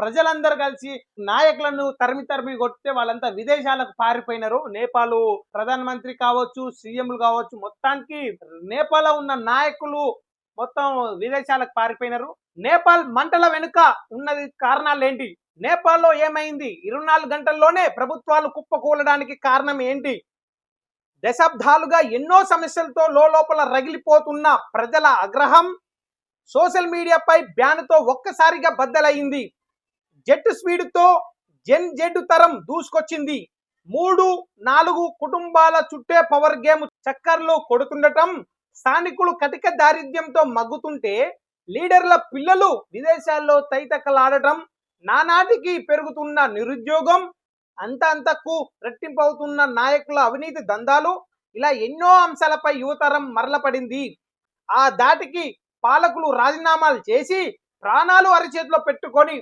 ప్రజలందరూ కలిసి నాయకులను తరిమి తరిమి కొట్టితే వాళ్ళంతా విదేశాలకు పారిపోయినారు. నేపాల్ ప్రధానమంత్రి కావచ్చు సీఎంలు కావచ్చు మొత్తానికి నేపాల్ ఉన్న నాయకులు మొత్తం విదేశాలకు పారిపోయినారు. నేపాల్ మంటల వెనుక ఉన్నది కారణాలు ఏంటి నేపాల్లో ఏమైంది? ఇరవై నాలుగు గంటల్లోనే ప్రభుత్వాలు కుప్పకూలడానికి కారణం ఏంటి? దశాబ్దాలుగా ఎన్నో సమస్యలతో లోపల రగిలిపోతున్న ప్రజల ఆగ్రహం సోషల్ మీడియాపై బ్యాన్తో ఒక్కసారిగా బద్దలైంది. జెట్ స్పీడ్తో జెన్ జెడ్ తరం దూసుకొచ్చింది. మూడు నాలుగు కుటుంబాల చుట్టే పవర్ గేమ్ చక్కర్లో కొడుతుండటం స్థానికులు కటిక దారిద్ర్యంతో మగ్గుతుంటే లీడర్ల పిల్లలు విదేశాల్లో తైతక్కలాడటం నానాటికి పెరుగుతున్న నిరుద్యోగం అంత అంతకు రెట్టింపవుతున్న నాయకుల అవినీతి దందాలు ఇలా ఎన్నో అంశాలపై యువతరం మరలపడింది. ఆ దాటికి పాలకులు రాజీనామాలు చేసి ప్రాణాలు అరిచేతిలో పెట్టుకొని